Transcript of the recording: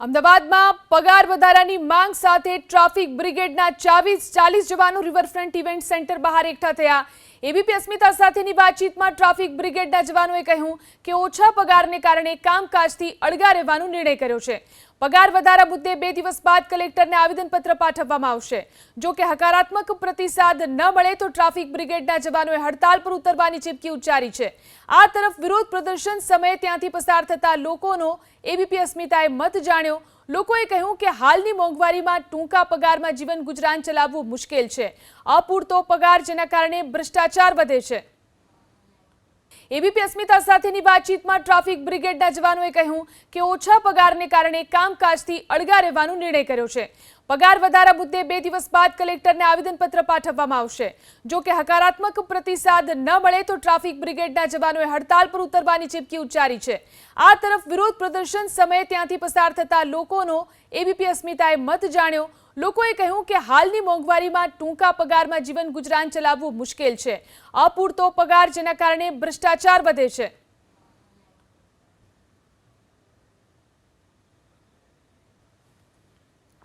અમદાવાદમાં પગાર વધારાની માંગ સાથે ટ્રાફિક બ્રિગેડના ચાવીસ ચાલીસ જવાનો રિવરફ્રન્ટ ઇવેન્ટ સેન્ટર બહાર એકઠા થયા. એબીપી અસ્મિતા સાથેની વાતચીતમાં ટ્રાફિક બ્રિગેડના જવાનોએ કહ્યું કે ઓછા પગારને કારણે કામકાજથી અળગા રહેવાનો નિર્ણય કર્યો છે. પગાર વધારા મુદ્દે બે દિવસ બાદ કલેક્ટરને આવેદનપત્ર પાઠવવામાં આવશે. જો કે હકારાત્મક પ્રતિસાદ ન મળે તો ટ્રાફિક બ્રિગેડના જવાનોએ હડતાલ પર ઉતરવાની ચીમકી ઉચ્ચારી છે. આ તરફ વિરોધ પ્રદર્શન સમયે ત્યાંથી પસાર થતા લોકોનો એબીપી અસ્મિતાએ મત જાણ્યો. લોકોએ કહ્યું કે હાલની મોંઘવારીમાં ટૂંકા પગારમાં જીવન ગુજરાન ચલાવવું મુશ્કેલ છે. અપૂરતો પગાર જેના કારણે ભ્રષ્ટાચાર વધે છે. એબીપી અસ્મિતા સાથેની વાતચીતમાં ટ્રાફિક બ્રિગેડના જવાનોએ કહ્યું કે ઓછા પગારને કારણે કામકાજથી અળગા રહેવાનો નિર્ણય કર્યો છે. પગાર વધારા મુદ્દે બે દિવસ બાદ કલેક્ટરને આવેદનપત્ર પાઠવવામાં આવશે. જો કે હકારાત્મક પ્રતિસાદ ન મળે તો ટ્રાફિક બ્રિગેડના જવાનોએ હડતાલ પર ઉતરવાની ચીપકી ઉચ્ચારી છે. આ તરફ વિરોધ પ્રદર્શન સમયે ત્યાંથી પસાર થતા લોકોનો એબીપી અસ્મિતાએ મત જાણ્યો. લોકોએ કહ્યું કે હાલની મોંઘવારીમાં ટૂંકા પગારમાં જીવન ગુજરાન ચલાવવું મુશ્કેલ છે. અપૂરતો પગાર જેના કારણે ભ્રષ્ટાચાર વધે છે.